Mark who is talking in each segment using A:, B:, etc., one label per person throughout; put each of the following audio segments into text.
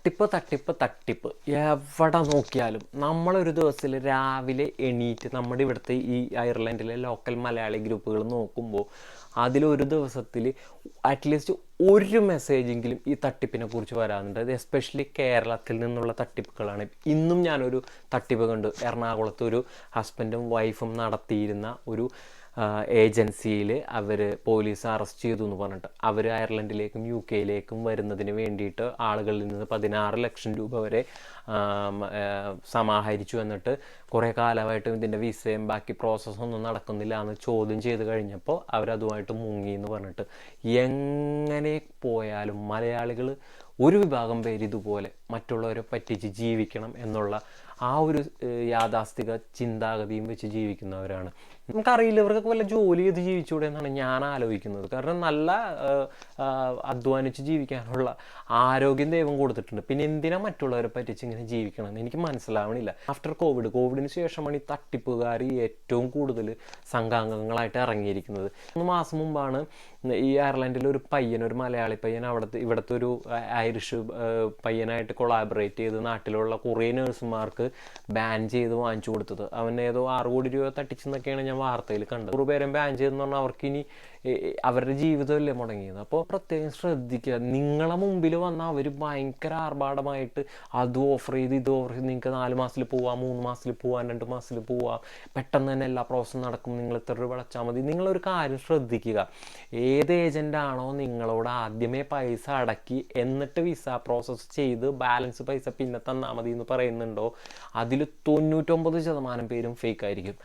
A: തട്ടിപ്പ് തട്ടിപ്പ് തട്ടിപ്പ്. എവിടെ നോക്കിയാലും നമ്മളൊരു ദിവസത്തിൽ രാവിലെ എണീറ്റ് നമ്മുടെ ഇവിടുത്തെ ഈ അയർലൻഡിലെ ലോക്കൽ മലയാളി ഗ്രൂപ്പുകൾ നോക്കുമ്പോൾ അതിലൊരു ദിവസത്തിൽ അറ്റ്ലീസ്റ്റ് ഒരു മെസ്സേജെങ്കിലും ഈ തട്ടിപ്പിനെ കുറിച്ച് വരാറുണ്ട്. അത് എസ്പെഷ്യലി കേരളത്തിൽ നിന്നുള്ള തട്ടിപ്പുകളാണ്. ഇന്നും ഞാനൊരു തട്ടിപ്പ് കണ്ടു. എറണാകുളത്ത് ഒരു ഹസ്ബൻഡും വൈഫും നടത്തിയിരുന്ന ഒരു ഏജൻസിയിൽ അവർ പോലീസ് അറസ്റ്റ് ചെയ്തു എന്ന് പറഞ്ഞിട്ട് അവർ അയർലൻഡിലേക്കും യു കെയിലേക്കും വരുന്നതിന് വേണ്ടിയിട്ട് ആളുകളിൽ നിന്ന് പതിനാറ് ലക്ഷം രൂപ വരെ സമാഹരിച്ചു എന്നിട്ട് കുറേ കാലമായിട്ടും ഇതിന്റെ വിസയും ബാക്കി പ്രോസസ്സൊന്നും നടക്കുന്നില്ല എന്ന് ചോദ്യം ചെയ്ത് കഴിഞ്ഞപ്പോൾ അവരതുമായിട്ട് മുങ്ങി എന്ന് പറഞ്ഞിട്ട് എങ്ങനെ പോയാലും മലയാളികൾ ഒരു വിഭാഗം പേര് ഇതുപോലെ മറ്റുള്ളവരെ പറ്റിച്ച് ജീവിക്കണം എന്നുള്ള ആ ഒരു യാഥാസ്ഥിക ചിന്താഗതിയും വെച്ച് ജീവിക്കുന്നവരാണ്. നമുക്കറിയില്ല ഇവർക്കൊക്കെ വല്ല ജോലി ചെയ്ത് ജീവിച്ചുകൂടെ എന്നാണ് ഞാൻ ആലോചിക്കുന്നത്. കാരണം നല്ല അധ്വാനിച്ച് ജീവിക്കാനുള്ള ആരോഗ്യം ദൈവം കൊടുത്തിട്ടുണ്ട്. പിന്നെ എന്തിനാ മറ്റുള്ളവരെ പറ്റിച്ച് ഇങ്ങനെ ജീവിക്കണം എനിക്ക് മനസ്സിലാവണില്ല. ആഫ്റ്റർ കോവിഡ് കോവിഡിന് ശേഷമാണ് ഈ തട്ടിപ്പുകാർ ഏറ്റവും കൂടുതൽ സംഘാംഗങ്ങളായിട്ട് ഇറങ്ങിയിരിക്കുന്നത്. മൂന്ന് മാസം മുമ്പാണ് ഈ അയർലൻഡിൽ ഒരു പയ്യൻ ഒരു മലയാളി പയ്യൻ അവിടുത്തെ ഇവിടുത്തെ ഒരു ഐറിഷ് പയ്യനായിട്ട് കൊളാബറേറ്റ് ചെയ്ത് നാട്ടിലുള്ള കുറേ നഴ്സുമാർക്ക് ബാൻ ചെയ്ത് വാങ്ങിച്ചു കൊടുത്തത്. അവൻ ഏതോ ആറ് കോടി രൂപ തട്ടിച്ചെന്നൊക്കെയാണ് ഞാൻ വാർത്തയിൽ കണ്ടത്. ഒരു പേരും ബാൻ ചെയ്തെന്ന് പറഞ്ഞാൽ അവർക്ക് ഇനി ഏ, ഏ, അവരുടെ ജീവിതമല്ലേ മുടങ്ങിയത്. അപ്പോൾ പ്രത്യേകം ശ്രദ്ധിക്കുക. നിങ്ങളെ മുമ്പിൽ വന്ന അവർ ഭയങ്കര ആർഭാടമായിട്ട് അത് ഓഫർ ചെയ്ത് ഇത് ഓഫർ ചെയ്ത് നിങ്ങൾക്ക് നാല് മാസത്തിൽ പോവാം മൂന്ന് മാസത്തിൽ പോവാം രണ്ട് മാസത്തിൽ പോവാം. പെട്ടെന്ന് തന്നെ എല്ലാ പ്രോസസ്സും നടക്കും. നിങ്ങൾ ഇത്ര രൂപ അടച്ചാൽ മതി. നിങ്ങളൊരു കാര്യം ശ്രദ്ധിക്കുക. ഏത് ഏജന്റാണോ നിങ്ങളോട് ആദ്യമേ പൈസ അടക്കി എന്നിട്ട് വിസ പ്രോസസ്സ് ചെയ്ത് ബാലൻസ് പൈസ പിന്നെ തന്നാൽ മതി എന്ന് പറയുന്നുണ്ടോ? അതിൽ തൊണ്ണൂറ്റൊമ്പത് ശതമാനം പേരും ഫേക്ക് ആയിരിക്കും.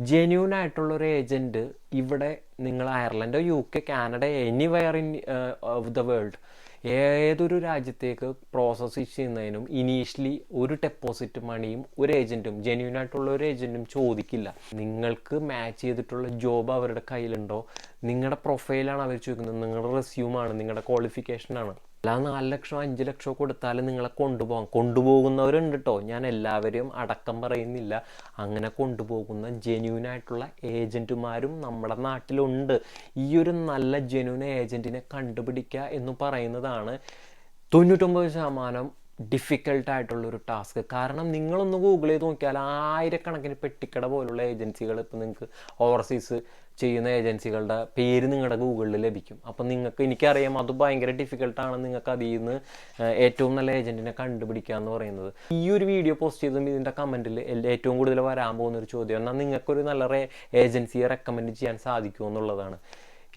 A: ജെന്യൂൻ ആയിട്ടുള്ള ഒരു ഏജന്റ് ഇവിടെ നിങ്ങൾ അയർലൻഡോ U K Canada anywhere in of the world ഏതൊരു രാജ്യത്തേക്ക് പ്രോസസ്സ് ചെയ്യുന്നതിനും ഇനീഷ്യലി ഒരു ഡെപ്പോസിറ്റ് മണിയും ഒരു ഏജന്റും ജെന്യൂൻ ആയിട്ടുള്ള ഒരു ഏജന്റും ചോദിക്കില്ല. നിങ്ങൾക്ക് മാച്ച് ചെയ്തിട്ടുള്ള ജോബ് അവരുടെ കയ്യിലുണ്ടോ? നിങ്ങളുടെ പ്രൊഫൈലാണ് അവർ ചോദിക്കുന്നത്. നിങ്ങളുടെ റെസ്യൂമാണ് നിങ്ങളുടെ ക്വാളിഫിക്കേഷനാണ് അല്ലാതെ നാല് ലക്ഷം അഞ്ച് ലക്ഷം കൊടുത്താൽ നിങ്ങളെ കൊണ്ടുപോകാം കൊണ്ടുപോകുന്നവരുണ്ട് കേട്ടോ ഞാൻ എല്ലാവരെയും അടക്കം പറയുന്നില്ല. അങ്ങനെ കൊണ്ടുപോകുന്ന ജെന്യൂൻ ആയിട്ടുള്ള ഏജന്റുമാരും നമ്മുടെ നാട്ടിലുണ്ട്. ഈ ഒരു നല്ല ജെന്യൂൻ ഏജന്റിനെ കണ്ടുപിടിക്കുക എന്ന് പറയുന്നതാണ് തൊണ്ണൂറ്റൊമ്പത് ശതമാനം ഡിഫിക്കൽട്ട് ആയിട്ടുള്ളൊരു ടാസ്ക് കാരണം നിങ്ങളൊന്ന് ഗൂഗിൾ ചെയ്ത് നോക്കിയാൽ ആയിരക്കണക്കിന് പെട്ടിക്കട പോലുള്ള ഏജൻസികൾ ഇപ്പോൾ നിങ്ങൾക്ക് ഓവർസീസ് ചെയ്യുന്ന ഏജൻസികളുടെ പേര് നിങ്ങളുടെ ഗൂഗിളിൽ ലഭിക്കും. അപ്പം നിങ്ങൾക്ക് എനിക്കറിയാം അത് ഭയങ്കര ഡിഫിക്കൽട്ടാണ് നിങ്ങൾക്ക് അതിൽ നിന്ന് ഏറ്റവും നല്ല ഏജന്റിനെ കണ്ടുപിടിക്കുക എന്ന് പറയുന്നത്. ഈ ഒരു വീഡിയോ പോസ്റ്റ് ചെയ്തും ഇതിന്റെ കമന്റിൽ ഏറ്റവും കൂടുതൽ വരാൻ പോകുന്ന ഒരു ചോദ്യം എന്നാൽ നിങ്ങൾക്കൊരു നല്ല ഏജൻസിയെ റെക്കമെൻഡ് ചെയ്യാൻ സാധിക്കുമോ എന്നുള്ളതാണ്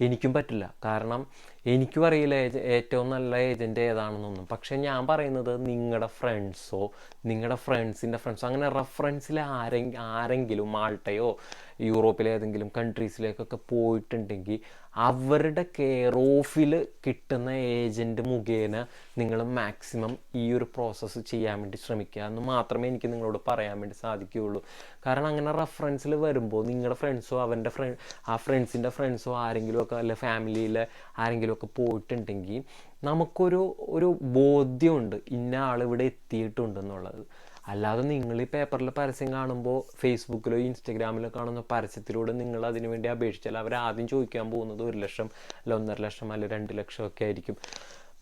A: എനിക്കും പറ്റില്ല. കാരണം എനിക്കും അറിയില്ല ഏറ്റവും നല്ല ഏജന്റ് ഏതാണെന്നൊന്നും. പക്ഷേ ഞാൻ പറയുന്നത് നിങ്ങളുടെ ഫ്രണ്ട്സോ നിങ്ങളുടെ ഫ്രണ്ട്സിന്റെ ഫ്രണ്ട്സോ അങ്ങനെ റെഫറൻസിൽ ആരെങ്കിലും ആരെങ്കിലും മാൾട്ടയോ യൂറോപ്പിലെ ഏതെങ്കിലും കൺട്രീസിലേക്കൊക്കെ പോയിട്ടുണ്ടെങ്കിൽ അവരുടെ കെയർ ഓഫിൽ കിട്ടുന്ന ഏജന്റ് മുഖേന നിങ്ങൾ മാക്സിമം ഈ ഒരു പ്രോസസ്സ് ചെയ്യാൻ വേണ്ടി ശ്രമിക്കുക എന്ന് മാത്രമേ എനിക്ക് നിങ്ങളോട് പറയാൻ വേണ്ടി സാധിക്കുകയുള്ളൂ. കാരണം അങ്ങനെ റെഫറൻസിൽ വരുമ്പോൾ നിങ്ങളുടെ ഫ്രണ്ട്സോ അവന്റെ ഫ്രണ്ട് ആ ഫ്രണ്ട്സിന്റെ ഫ്രണ്ട്സോ ആരെങ്കിലുമൊക്കെ അല്ലെ ഫാമിലിയിലെ ആരെങ്കിലുമൊക്കെ പോയിട്ടുണ്ടെങ്കിൽ നമുക്കൊരു ഒരു ബോധ്യമുണ്ട് ഇന്ന ആൾ ഇവിടെ എത്തിയിട്ടുണ്ട് എന്നുള്ളത്. അല്ലാതെ നിങ്ങൾ ഈ പേപ്പറിൽ പരസ്യം കാണുമ്പോൾ ഫേസ്ബുക്കിലോ ഇൻസ്റ്റഗ്രാമിലോ കാണുന്ന പരസ്യത്തിലൂടെ നിങ്ങൾ അതിനു വേണ്ടി അപേക്ഷിച്ചാൽ അവർ ആദ്യം ചോദിക്കാൻ പോകുന്നത് ഒരു ലക്ഷം അല്ല ഒന്നര ലക്ഷം അല്ല രണ്ട് ലക്ഷം ഒക്കെ ആയിരിക്കും.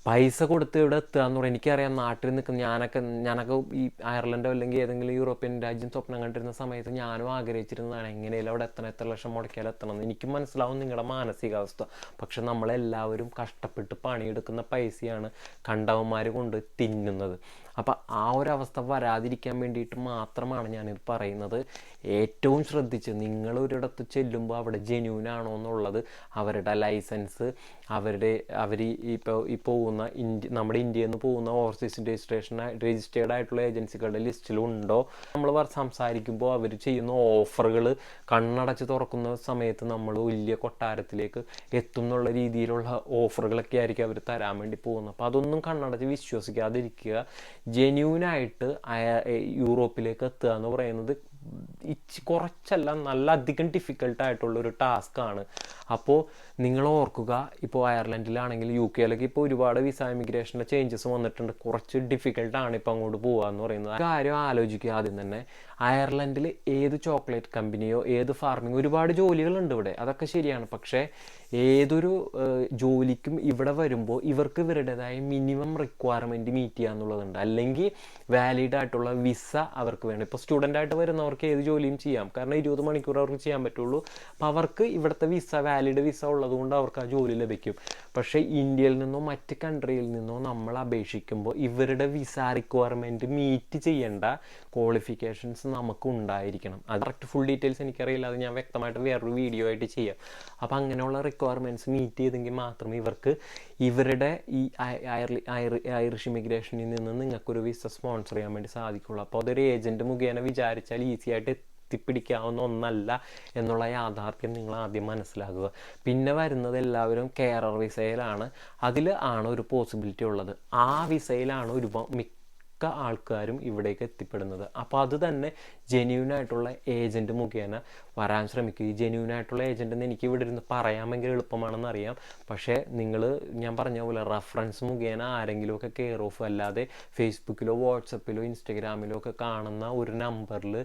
A: പൈസ കൊടുത്ത് ഇവിടെ എത്തുക എന്ന് പറയുന്നത് എനിക്കറിയാം. നാട്ടിൽ നിൽക്കുന്ന ഞാനൊക്കെ ഞാനൊക്കെ ഈ അയർലൻഡോ അല്ലെങ്കിൽ ഏതെങ്കിലും യൂറോപ്യൻ രാജ്യം സ്വപ്നം കണ്ടിരുന്ന സമയത്ത് ഞാനും ആഗ്രഹിച്ചിരുന്നതാണ് എങ്ങനെയല്ല അവിടെ എത്തണം എത്ര ലക്ഷം മുടക്കിയാൽ എത്തണം എന്ന്. എനിക്കും മനസ്സിലാവും നിങ്ങളുടെ മാനസികാവസ്ഥ. പക്ഷെ നമ്മളെല്ലാവരും കഷ്ടപ്പെട്ട് പണിയെടുക്കുന്ന പൈസയാണ് കണ്ടവന്മാർ കൊണ്ട് തിന്നുന്നത്. അപ്പം ആ ഒരു അവസ്ഥ വരാതിരിക്കാൻ വേണ്ടിയിട്ട് മാത്രമാണ് ഞാനിത് പറയുന്നത്. ഏറ്റവും ശ്രദ്ധിച്ച് നിങ്ങൾ ഒരിടത്ത് ചെല്ലുമ്പോൾ അവിടെ ജെന്യൂൻ ആണോ എന്നുള്ളത് അവരുടെ ലൈസൻസ് അവരുടെ അവർ ഇപ്പോൾ ഈ പോകുന്ന ഇന്ത്യ നമ്മുടെ ഇന്ത്യയിൽ നിന്ന് പോകുന്ന ഓവർസീസ് രജിസ്ട്രേഷൻ രജിസ്റ്റേർഡ് ആയിട്ടുള്ള ഏജൻസികളുടെ ലിസ്റ്റിലുണ്ടോ നമ്മൾ സംസാരിക്കുമ്പോൾ അവർ ചെയ്യുന്ന ഓഫറുകൾ കണ്ണടച്ച് തുറക്കുന്ന സമയത്ത് നമ്മൾ വലിയ കൊട്ടാരത്തിലേക്ക് എത്തും എന്നുള്ള രീതിയിലുള്ള ഓഫറുകളൊക്കെ ആയിരിക്കും അവർ തരാൻ വേണ്ടി പോകുന്നത്. അപ്പോൾ അതൊന്നും കണ്ണടച്ച് വിശ്വസിക്കാതിരിക്കുക. ജെന്യൂനായിട്ട് യൂറോപ്പിലേക്ക് എത്തുക എന്ന് പറയുന്നത് ഇച്ച് കുറച്ചല്ല നല്ല അധികം ഡിഫിക്കൽട്ടായിട്ടുള്ളൊരു ടാസ്ക്കാണ് അപ്പോൾ നിങ്ങൾ ഓർക്കുക ഇപ്പോൾ അയർലൻഡിലാണെങ്കിൽ യു കെയിലൊക്കെ ഇപ്പോൾ ഒരുപാട് വിസ ഇമിഗ്രേഷന്റെ ചേഞ്ചസ് വന്നിട്ടുണ്ട്. കുറച്ച് ഡിഫിക്കൽട്ടാണ് ഇപ്പോൾ അങ്ങോട്ട് പോകുക എന്ന് പറയുന്നത് കാര്യം ആലോചിക്കുക ആദ്യം തന്നെ. അയർലൻഡിൽ ഏത് ചോക്ലേറ്റ് കമ്പനിയോ ഏത് ഫാർമിംഗ് ഒരുപാട് ജോലികളുണ്ട് ഇവിടെ. അതൊക്കെ ശരിയാണ്. പക്ഷേ ഏതൊരു ജോലിക്കും ഇവിടെ വരുമ്പോൾ ഇവർക്ക് ഇവരുടേതായ മിനിമം റിക്വയർമെന്റ് മീറ്റ് ചെയ്യുക എന്നുള്ളതുണ്ട് അല്ലെങ്കിൽ വാലിഡ് ആയിട്ടുള്ള വിസ അവർക്ക് വേണം. ഇപ്പോൾ സ്റ്റുഡന്റ് ആയിട്ട് വരുന്നവർക്ക് ഏത് ജോലിയും ചെയ്യാം. കാരണം ഇരുപത് മണിക്കൂർ അവർക്ക് ചെയ്യാൻ പറ്റുള്ളൂ. അപ്പോൾ അവർക്ക് ഇവിടുത്തെ വിസ വാലിഡ് വിസ ഉള്ളതുകൊണ്ട് അവർക്ക് ആ ജോലി ലഭിക്കും. പക്ഷേ ഇന്ത്യയിൽ നിന്നോ മറ്റ് കൺട്രിയിൽ നിന്നോ നമ്മൾ അപേക്ഷിക്കുമ്പോൾ ഇവരുടെ വിസ റിക്വയർമെന്റ് മീറ്റ് ചെയ്യേണ്ട ക്വാളിഫിക്കേഷൻസ് നമുക്ക് ഉണ്ടായിരിക്കണം. അത് കറക്റ്റ് ഫുൾ ഡീറ്റെയിൽസ് എനിക്കറിയില്ല. അത് ഞാൻ വ്യക്തമായിട്ട് വേറൊരു വീഡിയോ ആയിട്ട് ചെയ്യാം. അപ്പോൾ അങ്ങനെയുള്ള റിക്വയർമെന്റ്സ് മീറ്റ് ചെയ്തെങ്കിൽ മാത്രമേ ഇവർക്ക് ഇവരുടെ ഈ ഐറിഷ് ഇമിഗ്രേഷനിൽ നിന്ന് നിങ്ങൾക്കൊരു വിസ സ്പോൺസർ ചെയ്യാൻ വേണ്ടി സാധിക്കുള്ളൂ. അപ്പോൾ അതൊരു ഏജന്റ് മുഖേന വിചാരിച്ചാൽ ഈസി ആയിട്ട് എത്തിപ്പിടിക്കാവുന്ന ഒന്നല്ല എന്നുള്ള യാഥാർത്ഥ്യം നിങ്ങൾ ആദ്യം മനസ്സിലാക്കുക. പിന്നെ വരുന്നത് എല്ലാവരും കെയറർ വിസയിലാണ് അതിൽ ആണ് ഒരു പോസിബിലിറ്റി ഉള്ളത്. ആ വിസയിലാണ് ഒരുപാട് മിക്ക ആൾക്കാരും ഇവിടേക്ക് എത്തിപ്പെടുന്നത്. അപ്പോൾ അത് തന്നെ ജെന്യൂൻ ആയിട്ടുള്ള ഏജന്റ് മുഖേന വരാൻ ശ്രമിക്കുക ഈ ജെന്യൂൻ ആയിട്ടുള്ള ഏജന്റ് എന്ന് എനിക്ക് ഇവിടെ ഇരുന്ന് പറയാമെങ്കിൽ എളുപ്പമാണെന്ന് അറിയാം. പക്ഷേ നിങ്ങൾ ഞാൻ പറഞ്ഞ പോലെ റെഫറൻസ് മുഖേന ആരെങ്കിലുമൊക്കെ കെയർ ഓഫ് അല്ലാതെ ഫേസ്ബുക്കിലോ വാട്സപ്പിലോ ഇൻസ്റ്റഗ്രാമിലോ ഒക്കെ കാണുന്ന ഒരു നമ്പറിൽ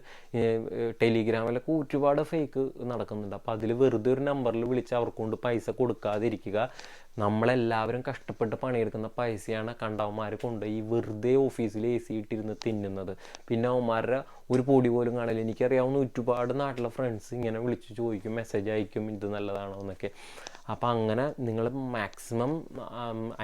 A: ടെലിഗ്രാമിലൊക്കെ ഒരുപാട് ഫേക്ക് നടക്കുന്നുണ്ട്. അപ്പോൾ അതിൽ വെറുതെ ഒരു നമ്പറിൽ വിളിച്ച് അവർക്ക് കൊണ്ട് പൈസ കൊടുക്കാതിരിക്കുക. നമ്മളെല്ലാവരും കഷ്ടപ്പെട്ട് പണിയെടുക്കുന്ന പൈസയാണ് കണ്ടവന്മാർ കൊണ്ട് ഈ വെറുതെ ഓഫീസിൽ എ സി ഇട്ടിരുന്ന് തിന്നുന്നത്. പിന്നെ അവന്മാരുടെ ഒരു പൊടി പോലും കാണില്ല എനിക്കറിയാവുന്ന ഒരുപാട് നാട്ടിലെ ഫ്രണ്ട്സ് ഇങ്ങനെ വിളിച്ച് ചോദിക്കും മെസ്സേജ് അയക്കും ഇത് നല്ലതാണോ? എന്നൊക്കെ. അപ്പോൾ അങ്ങനെ നിങ്ങൾ മാക്സിമം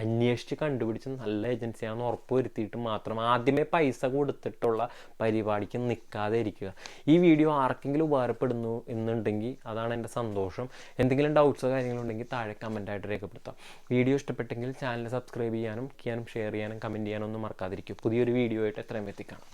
A: അന്വേഷിച്ച് കണ്ടുപിടിച്ച് നല്ല ഏജൻസിയാണെന്ന് ഉറപ്പ് വരുത്തിയിട്ട് മാത്രം ആദ്യമേ പൈസ കൊടുത്തിട്ടുള്ള പരിപാടിക്ക് നിൽക്കാതെ ഇരിക്കുക. ഈ വീഡിയോ ആർക്കെങ്കിലും ഉപകാരപ്പെടുന്നു എന്നുണ്ടെങ്കിൽ അതാണ് എന്റെ സന്തോഷം. എന്തെങ്കിലും ഡൗട്ട്സോ കാര്യങ്ങളുണ്ടെങ്കിൽ താഴെ കമന്റായിട്ട് രേഖപ്പെടുത്താം. വീഡിയോ ഇഷ്ടപ്പെട്ടെങ്കിൽ ചാനൽ സബ്സ്ക്രൈബ് ചെയ്യാനും ചെയ്യാനും ഷെയർ ചെയ്യാനും കമന്റ് ചെയ്യാനും ഒന്നും മറക്കാതിരിക്കും പുതിയൊരു വീഡിയോ ആയിട്ട് എത്രയും എത്തിക്കണം